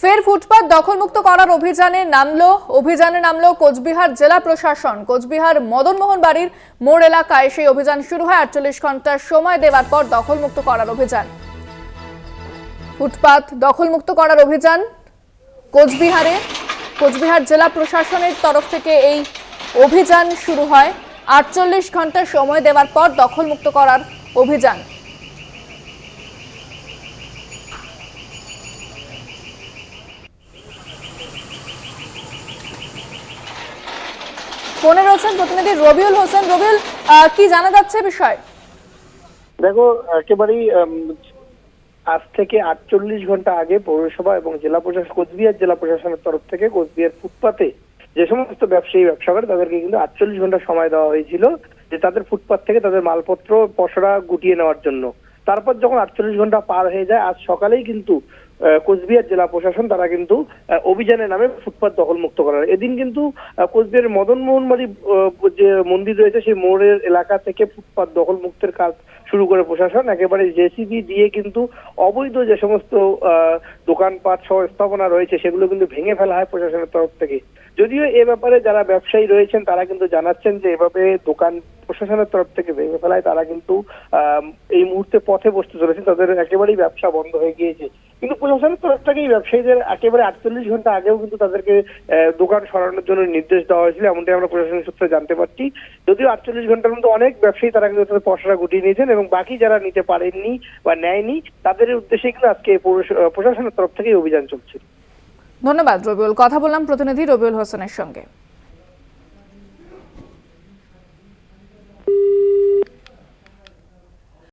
ফের ফুটপাত দখলমুক্ত করার অভিযানে নামলো অভিযানে নামলো কোচবিহার জেলা প্রশাসন। কোচবিহার মদনমোহন বাড়ির মোড় এলাকায় সেই অভিযান শুরু হয় আটচল্লিশ ঘণ্টার সময় দেওয়ার পর দখলমুক্ত করার অভিযান। ফুটপাত দখলমুক্ত করার অভিযান কোচবিহারে। কোচবিহার জেলা প্রশাসনের তরফ থেকে এই অভিযান শুরু হয়। আটচল্লিশ ঘণ্টা সময় দেওয়ার পর দখলমুক্ত করার অভিযান। ফোনে রয়েছেন প্রতিনিধি রবিউল হোসেন। রবিউল কি জানা যাচ্ছে বিষয়? দেখো, একেবারেই আজ থেকে আটচল্লিশ ঘণ্টা আগে পৌরসভা এবং জেলা প্রশাসন, কোচবিহার জেলা প্রশাসনের তরফ থেকে কোচবিহার ফুটপাতে যে সমস্ত ব্যবসায়ী ব্যবসা করে তাদেরকে কিন্তু আটচল্লিশ ঘণ্টা সময় দেওয়া হয়েছিল যে তাদের ফুটপাত থেকে তাদের মালপত্র, পসরা গুটিয়ে নেওয়ার জন্য। তারপর যখন আটচল্লিশ ঘণ্টা পার হয়ে যায়, আজ সকালেই কিন্তু কোচবিহার জেলা প্রশাসন তারা কিন্তু আহ, অভিযানে নামে ফুটপাত দখলমুক্ত করার। এদিন কিন্তু কোচবিহারের মদনমোহন বাড়ি আহ, যে মন্দির রয়েছে সেই মোড়ের এলাকা থেকে ফুটপাত দখলমুক্তের কাজ শুরু করে প্রশাসন। একেবারে জেসিবি দিয়ে কিন্তু অবৈধ যে সমস্ত দোকানপাট সহ স্থাপনা রয়েছে সেগুলো কিন্তু ভেঙে ফেলা হয় প্রশাসনের তরফ থেকে। যদিও এ ব্যাপারে যারা ব্যবসায়ী রয়েছেন তারা কিন্তু জানাচ্ছেন যে এভাবে দোকান প্রশাসনের তরফ থেকে ভেঙে ফেলায় তারা কিন্তু এই মুহূর্তে পথে বসতে চলেছেন তাদের একেবারেই ব্যবসা বন্ধ হয়ে গিয়েছে। কিন্তু প্রশাসনের তরফ থেকে এই ব্যবসায়ীদের একেবারে আটচল্লিশ ঘণ্টা আগেও কিন্তু তাদেরকে দোকান সরানোর জন্য নির্দেশ দেওয়া হয়েছিল, এমনটাই আমরা প্রশাসনের সূত্রে জানতে পারছি। যদিও আটচল্লিশ ঘণ্টার মধ্যে অনেক ব্যবসায়ী তারা কিন্তু তাদের পশরা গুটিয়ে নিয়েছেন এবং বাকি যারা নিতে পারেননি বা নেয়নি, তাদের উদ্দেশ্যে কিন্তু আজকে প্রশাসনের তরফ থেকে অভিযান চলছে। ধন্যবাদ রবিউল। কথা বললাম প্রতিনিধি রবিউল হোসেনের সঙ্গে।